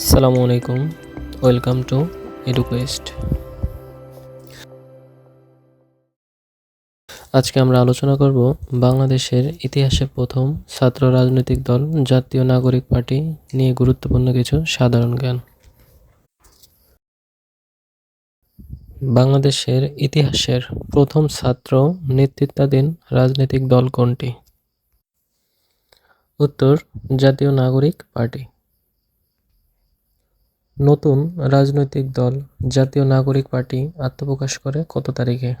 আসসালামু আলাইকুম, welcome to এডুকোয়েস্ট আজকে আমরা আলোচনা করব বাংলাদেশের ইতিহাসে প্রথম ছাত্র রাজনৈতিক দল, জাতীয় নাগরিক পার্টি নিয়ে গুরুত্বপূর্ণ কিছু সাধারণ জ্ঞান। বাংলাদেশের ইতিহাসের প্রথম ছাত্র নেতৃত্বাধীন রাজনৈতিক দল কোনটি? উত্তর, জাতীয় নাগরিক পার্টি। নতুন রাজনৈতিক দল, জাতীয় নাগরিক পার্টি আত্মপ্রকাশ করে কত তারিখে?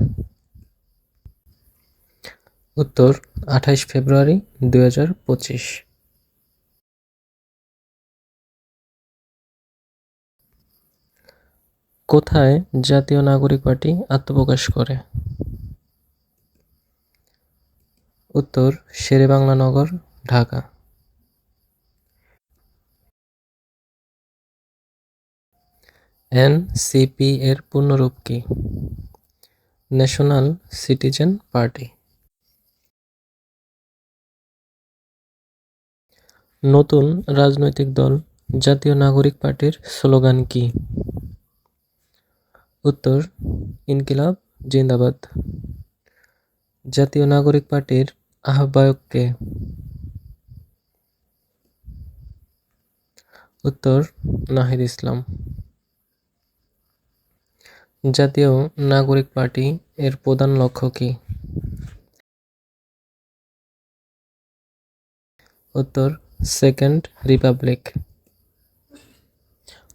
উত্তর, আঠাইশ ফেব্রুয়ারি দুই হাজার পঁচিশ। কোথায় জাতীয় নাগরিক পার্টি আত্মপ্রকাশ করে? উত্তর, শেরেবাংলা নগর, ঢাকা। এনসিপি এর পূর্ণরূপ কি? National citizen party. নতুন রাজনৈতিক দল জাতীয় নাগরিক পার্টির স্লোগান কি? উত্তর, ইনকিলাব, জিন্দাবাদ। জাতীয় নাগরিক পার্টির আহ্বায়ক কে? উত্তর, নাহিদ ইসলাম। জাতীয় নাগরিক পার্টি এর প্রধান লক্ষ্য কি? উত্তর, সেকেন্ড রিপাবলিক।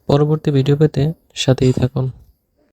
পরবর্তী ভিডিও পেতে সাথেই থাকুন।